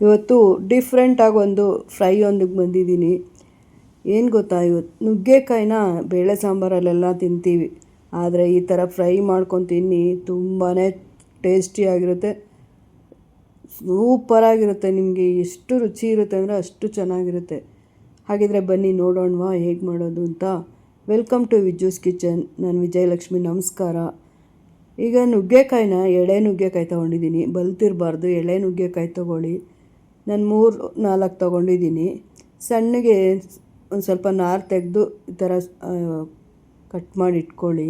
ಇವತ್ತು ಡಿಫ್ರೆಂಟಾಗಿ ಒಂದು ಫ್ರೈ ಒಂದಕ್ಕೆ ಬಂದಿದ್ದೀನಿ. ಏನು ಗೊತ್ತಾ, ಇವತ್ತು ನುಗ್ಗೆಕಾಯಿನ ಬೇಳೆ ಸಾಂಬಾರಲ್ಲೆಲ್ಲ ತಿಂತೀವಿ. ಆದರೆ ಈ ಥರ ಫ್ರೈ ಮಾಡ್ಕೊಂಡು ತಿನ್ನಿ ತುಂಬಾ ಟೇಸ್ಟಿಯಾಗಿರುತ್ತೆ ಸೂಪರಾಗಿರುತ್ತೆ ನಿಮಗೆ, ಎಷ್ಟು ರುಚಿ ಇರುತ್ತೆ ಅಂದರೆ ಅಷ್ಟು ಚೆನ್ನಾಗಿರುತ್ತೆ. ಹಾಗಿದ್ರೆ ಬನ್ನಿ, ನೋಡೋಣವಾ ಹೇಗೆ ಮಾಡೋದು ಅಂತ. ವೆಲ್ಕಮ್ ಟು ವಿಜ್ಯೂಸ್ ಕಿಚನ್, ನಾನು ವಿಜಯಲಕ್ಷ್ಮಿ, ನಮಸ್ಕಾರ. ಈಗ ನುಗ್ಗೆಕಾಯಿನ ಎಳೆ ನುಗ್ಗೆಕಾಯಿ ತೊಗೊಂಡಿದ್ದೀನಿ. ಬಲ್ತಿರಬಾರ್ದು, ಎಳೆ ನುಗ್ಗೆಕಾಯಿ ತೊಗೊಳ್ಳಿ. ನಾನು ಮೂರು, ನಾಲ್ಕು ತೊಗೊಂಡಿದ್ದೀನಿ ಸಣ್ಣಗೆ ಒಂದು ಸ್ವಲ್ಪ ನಾರು ತೆಗೆದು ಈ ಥರ ಕಟ್ ಮಾಡಿ ಇಟ್ಕೊಳ್ಳಿ.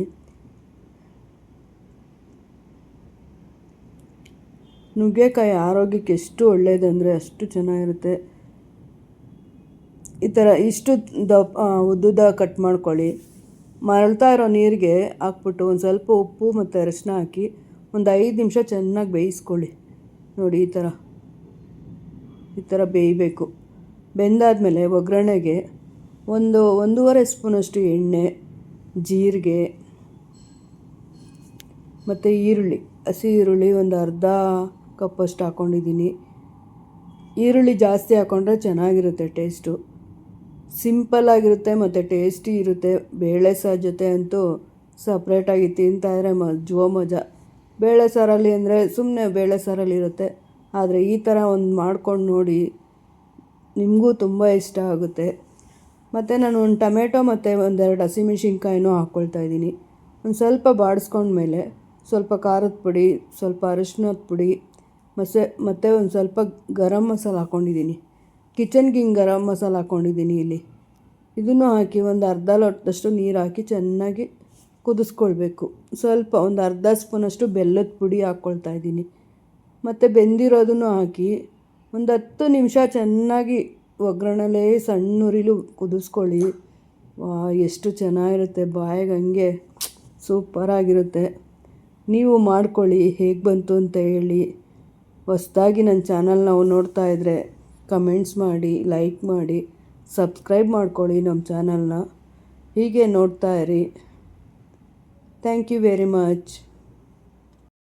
ನುಗ್ಗೆಕಾಯಿ ಆರೋಗ್ಯಕ್ಕೆ ಎಷ್ಟು ಒಳ್ಳೆಯದಂದರೆ ಅಷ್ಟು ಚೆನ್ನಾಗಿರುತ್ತೆ. ಈ ಥರ ಇಷ್ಟು ದಪ್ಪ ಉದ್ದುದ ಕಟ್ ಮಾಡ್ಕೊಳ್ಳಿ. ಮರಳ್ತಾ ಇರೋ ನೀರಿಗೆ ಹಾಕ್ಬಿಟ್ಟು ಒಂದು ಸ್ವಲ್ಪ ಉಪ್ಪು ಮತ್ತು ಅರಶಿನ ಹಾಕಿ ಒಂದು ಐದು ನಿಮಿಷ ಚೆನ್ನಾಗಿ ಬೇಯಿಸ್ಕೊಳ್ಳಿ. ನೋಡಿ ಈ ಥರ ಈ ಥರ ಬೇಯಬೇಕು. ಬೆಂದಾದಮೇಲೆ ಒಗ್ಗರಣೆಗೆ ಒಂದು ಒಂದೂವರೆ ಸ್ಪೂನಷ್ಟು ಎಣ್ಣೆ, ಜೀರಿಗೆ ಮತ್ತು ಈರುಳ್ಳಿ. ಹಸಿ ಈರುಳ್ಳಿ ಒಂದು ಅರ್ಧ ಕಪ್ಪಷ್ಟು ಹಾಕ್ಕೊಂಡಿದ್ದೀನಿ ಈರುಳ್ಳಿ ಜಾಸ್ತಿ ಹಾಕ್ಕೊಂಡ್ರೆ ಚೆನ್ನಾಗಿರುತ್ತೆ ಟೇಸ್ಟು. ಸಿಂಪಲ್ಲಾಗಿರುತ್ತೆ ಮತ್ತು ಟೇಸ್ಟಿ ಇರುತ್ತೆ. ಬೇಳೆ ಸಾರು ಜೊತೆ ಅಂತೂ ಸಪ್ರೇಟಾಗಿ ತಿಂತಾಯಿದ್ರೆ ಮಜೋ ಮಜಾ. ಬೇಳೆ ಸಾರಲ್ಲಿ ಅಂದರೆ ಸುಮ್ಮನೆ ಬೇಳೆ ಸಾರಲ್ಲಿ ಇರುತ್ತೆ. ಆದರೆ ಈ ಥರ ಒಂದು ಮಾಡ್ಕೊಂಡು ನೋಡಿ ನಿಮಗೂ ತುಂಬ ಇಷ್ಟ ಆಗುತ್ತೆ. ಮತ್ತು ನಾನು ಒಂದು ಟೊಮೆಟೊ ಮತ್ತು ಒಂದೆರಡು ಹಸಿಮೆಣ್ಸಿನ್ಕಾಯಿನೂ ಹಾಕ್ಕೊಳ್ತಾ ಇದ್ದೀನಿ. ಒಂದು ಸ್ವಲ್ಪ ಬಾಡಿಸ್ಕೊಂಡ್ಮೇಲೆ ಸ್ವಲ್ಪ ಖಾರದ ಪುಡಿ, ಸ್ವಲ್ಪ ಅರಿಶಿನದ ಪುಡಿ ಮಸೆ ಮತ್ತು ಒಂದು ಸ್ವಲ್ಪ ಗರಂ ಮಸಾಲ ಹಾಕ್ಕೊಂಡಿದ್ದೀನಿ ಕಿಚನ್ ಕಿಂಗ್ ಗರಂ ಮಸಾಲ ಹಾಕ್ಕೊಂಡಿದ್ದೀನಿ ಇಲ್ಲಿ. ಇದನ್ನು ಹಾಕಿ ಒಂದು ಅರ್ಧ ಲೋಟದಷ್ಟು ನೀರು ಹಾಕಿ ಚೆನ್ನಾಗಿ ಕುದಿಸ್ಕೊಳ್ಬೇಕು. ಸ್ವಲ್ಪ ಒಂದು ಅರ್ಧ ಸ್ಪೂನಷ್ಟು ಬೆಲ್ಲದ ಪುಡಿ ಹಾಕ್ಕೊಳ್ತಾ ಇದ್ದೀನಿ. ಮತ್ತು ಬೆಂದಿರೋದನ್ನು ಹಾಕಿ ಒಂದು ಹತ್ತು ನಿಮಿಷ ಚೆನ್ನಾಗಿ ಒಗ್ಗರಣೆಲೇ ಸಣ್ಣ ಉರಿಲು ಕುದಿಸ್ಕೊಳ್ಳಿ. ವಾ, ಎಷ್ಟು ಚೆನ್ನಾಗಿರುತ್ತೆ. ಬಾಯಿಗೆ ಹಂಗೆ ಸೂಪರಾಗಿರುತ್ತೆ. ನೀವು ಮಾಡ್ಕೊಳ್ಳಿ. ಹೇಗೆ ಬಂತು ಅಂತ ಹೇಳಿ. ಹೊಸ್ದಾಗಿ ನನ್ನ ಚಾನಲ್ ನಾವು ನೋಡ್ತಾ ಇದ್ದರೆ ಕಮೆಂಟ್ಸ್ ಮಾಡಿ, ಲೈಕ್ ಮಾಡಿ, ಸಬ್ಸ್ಕ್ರೈಬ್ ಮಾಡ್ಕೊಳ್ಳಿ ನಮ್ಮ ಚಾನಲ್ನ. ಹೀಗೆ ನೋಡ್ತಾ ಇರಿ. Thank you very much.